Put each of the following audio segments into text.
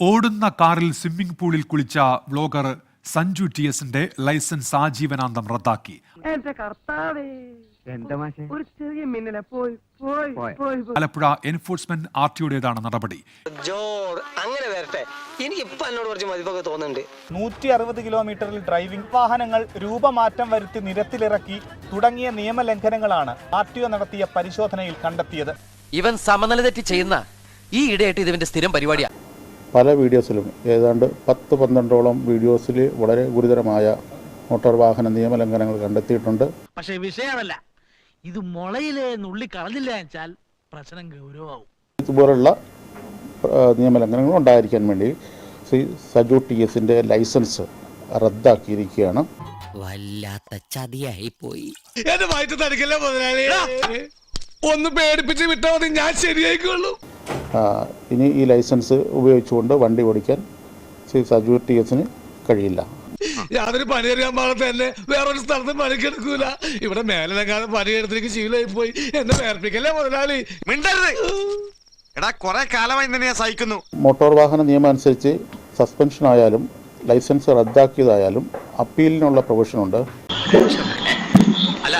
ഓടുന്ന കാറിൽ സ്വിമ്മിംഗ് പൂളിൽ കുളിച്ച വ്ലോഗർ സഞ്ജു ടി എസിന്റെ ലൈസൻസ് ആജീവനാന്തം റദ്ദാക്കി. എന്റെ എന്താ മാഷെ? ഒരു ചെറിയ മിന്നലെ. പോയി പോയി പോയി. പോയി. ആലപ്പുഴ എൻഫോഴ്സ്മെന്റ് ആർ ടിയുടേതാണ് നടപടി. ജോർ അങ്ങനെ വരട്ടെ. എനിക്ക് ഇപ്പൊ എന്നോട് കുറച്ച് മതിപ്പൊക്കെ തോന്നുന്നുണ്ട്. നൂറ്റി അറുപത് കിലോമീറ്ററിൽ ഡ്രൈവിംഗ് വാഹനങ്ങൾ രൂപമാറ്റം വരുത്തി നിരത്തിലിറക്കി തുടങ്ങിയ നിയമലംഘനങ്ങളാണ് ആർ ടി ഒ നടത്തിയ പരിശോധനയിൽ കണ്ടെത്തിയത്. ഇവൻ സമനില തെറ്റി ചെയ്യുന്ന ഈ ഇടയായിട്ട് ഇതിന്റെ സ്ഥിരം പരിപാടിയാ. പല വീഡിയോസിലും ഏതാണ്ട് പത്ത് പന്ത്രണ്ടോളം വീഡിയോസിൽ വളരെ ഗുരുതരമായ മോട്ടോർ വാഹന നിയമലംഘനങ്ങൾ കണ്ടെത്തിയിട്ടുണ്ട്. പക്ഷേ വിഷയമല്ല. ഇത് മുളയിലെ നുള്ളി കളഞ്ഞില്ല വെച്ചാൽ പ്രശ്നം ഗൗരവമാവും. ഇതുപോലുള്ള നിയമലംഘനങ്ങൾ ഉണ്ടായിരിക്കാൻ വേണ്ടി ശ്രീ സജു ടി എസിന്റെ ലൈസൻസ് റദ്ദാക്കിയിരിക്കുകയാണ്. വല്ലാത്ത ചതിയായി പോയി എന്റെ വയറ്റ് തടിക്കല്ലേ മുതലാളി ഒന്ന് പേടിപ്പിച്ച് വിട്ടാൽ മതി ഞാൻ ശരിയായിക്കോളൂ. ഇനി ഈ ലൈസൻസ് ഉപയോഗിച്ചുകൊണ്ട് വണ്ടി ഓടിക്കാൻ ശ്രീ സജു ടി എസിന് കഴിയില്ല. യാതൊരു പണിയറിയാൻ പാടത്ത് തന്നെ വേറൊരു സ്ഥലത്ത് പണിക്കെടുക്കൂല. ഇവിടെ മേലെങ്ങാനും പണിയെടുത്തേക്ക് ശീലമായി പോയി എന്നെ വേർപ്പിക്കല്ലേ മുതലാളി? മിണ്ടരുത്. എടാ കുറെ കാലമായി തന്നെ ഞാൻ സഹിക്കുന്നു. മോട്ടോർ വാഹന നിയമം അനുസരിച്ച് സസ്പെൻഷൻ ആയാലും ലൈസൻസ് റദ്ദാക്കിയതായാലും അപ്പീലിനുള്ള പ്രൊവിഷനുണ്ട് അല്ല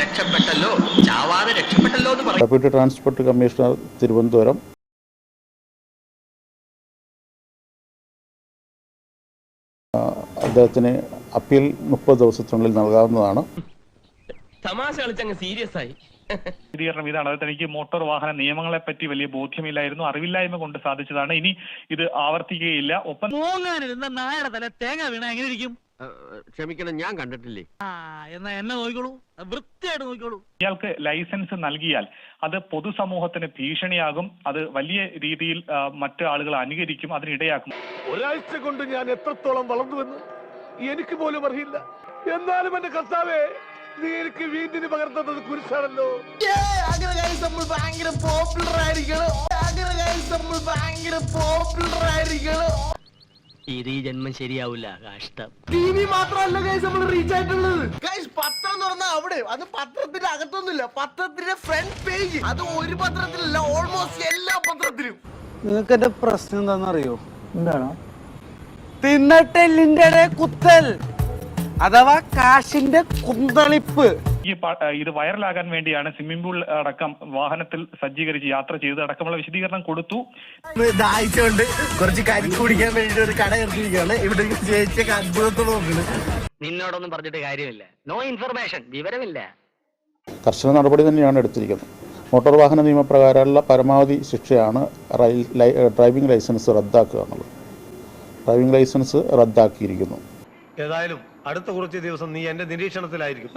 രക്ഷപ്പെട്ടല്ലോ. ചാവാതെ രക്ഷപ്പെട്ടല്ലോ എന്ന് പറ ഡെപ്യൂട്ടി ട്രാൻസ്പോർട്ട് കമ്മീഷണർ തിരുവനന്തപുരം അദ്ദേഹത്തിന് അപ്പീൽ മുപ്പത് ദിവസത്തിനുള്ളിൽ നൽകാവുന്നതാണ്. തമാശ കളിച്ചങ്ങ് സീരിയസ് ആയി. ഇതാണ്. അത് തനിക്ക് മോട്ടോർ വാഹന നിയമങ്ങളെ പറ്റി വലിയ ബോധ്യമില്ലായിരുന്നു. അറിവില്ലായ്മ കൊണ്ട് സാധിച്ചതാണ്. ഇനി ഇത് ആവർത്തിക്കുകയില്ല. ഒപ്പം പോങ്ങാനിരുന്ന നായയുടെ തല തേങ്ങ വീണ എങ്ങനെ ഇരിക്കും? ക്ഷമിക്കണം ഞാൻ കണ്ടിട്ടില്ലേ? എന്നാ എന്നെ നോക്കിക്കോളൂ. വൃത്തിയായിട്ട് നോക്കിക്കോളൂ. ഇയാൾക്ക് ലൈസൻസ് നൽകിയാൽ അത് പൊതുസമൂഹത്തിന് ഭീഷണിയാകും. അത് വലിയ രീതിയിൽ മറ്റു മറ്റ് ആളുകൾ അനുകരിക്കും. അതിനിടയാക്കും. ഒരാഴ്ച കൊണ്ട് ഞാൻ എത്രത്തോളം വളർന്നുവെന്ന് എനിക്ക് പോലും അറിയില്ല. എന്നാലും എന്റെ കർത്താവേ നീ എനിക്ക് വീട്ടിന് പകർത്തുന്നത് കുരിശാണല്ലോ. ഭയങ്കര പോപ്പുലർ ആയിരിക്കണം. ഭയങ്കര പോപ്പുലർ ആയിരിക്കണം. ഇത് ഈ ജന്മം ശരിയാവില്ല കഷ്ടം. ടി വി മാത്രമല്ല ഗൈസ് നമ്മൾ റീച്ച് ആയിട്ടുള്ളത്. ഗൈസ് പത്രം തുറന്ന അവിടെ. അത് പത്രത്തിന്റെ അകത്തൊന്നുമില്ല. പത്രത്തിന്റെ ഫ്രണ്ട് പേജ് അത് ഒരു പത്രത്തിലല്ല ഓൾമോസ്റ്റ് എല്ലാ പത്രത്തിലും. നിങ്ങൾക്ക് എന്റെ പ്രശ്നം എന്താണെന്നറിയോ? എന്താണ്? തിന്നട്ടെല്ലിന്റെ കുത്തൽ അഥവാ കാശിന്റെ കുന്തളിപ്പ്. ഈ ഇത് വൈറലാകാൻ വേണ്ടിയാണ് സ്വിമ്മിംഗ് പൂൾ അടക്കം വാഹനത്തിൽ സജ്ജീകരിച്ച് യാത്ര ചെയ്ത് അടക്കമുള്ള വിശദീകരണം കൊടുത്തു. ദാഹിച്ചുകൊണ്ട് കുറച്ച് കരി കുടിക്കാൻ വേണ്ടി ഒരു കട ഇറക്കിയിരിക്കുകയാണ്. ഇവിടെ ചേച്ചിയൊക്കെ അത്ഭുതത്തോട് നോക്കുന്നത് നിന്നോടൊന്നും പറഞ്ഞിട്ട് കാര്യമില്ല. നോ ഇൻഫർമേഷൻ വിവരമില്ല. കർശന നടപടി തന്നെയാണ് എടുത്തിരിക്കുന്നത്. മോട്ടോർ വാഹന നിയമപ്രകാരമുള്ള പരമാവധി ശിക്ഷയാണ് ഡ്രൈവിംഗ് ലൈസൻസ് റദ്ദാക്കുക എന്നുള്ളത്. ഡ്രൈവിംഗ് ലൈസൻസ് റദ്ദാക്കിയിരിക്കുന്നു. ഏതായാലും അടുത്ത കുറച്ച് ദിവസം നീ എന്റെ നിരീക്ഷണത്തിലായിരിക്കും.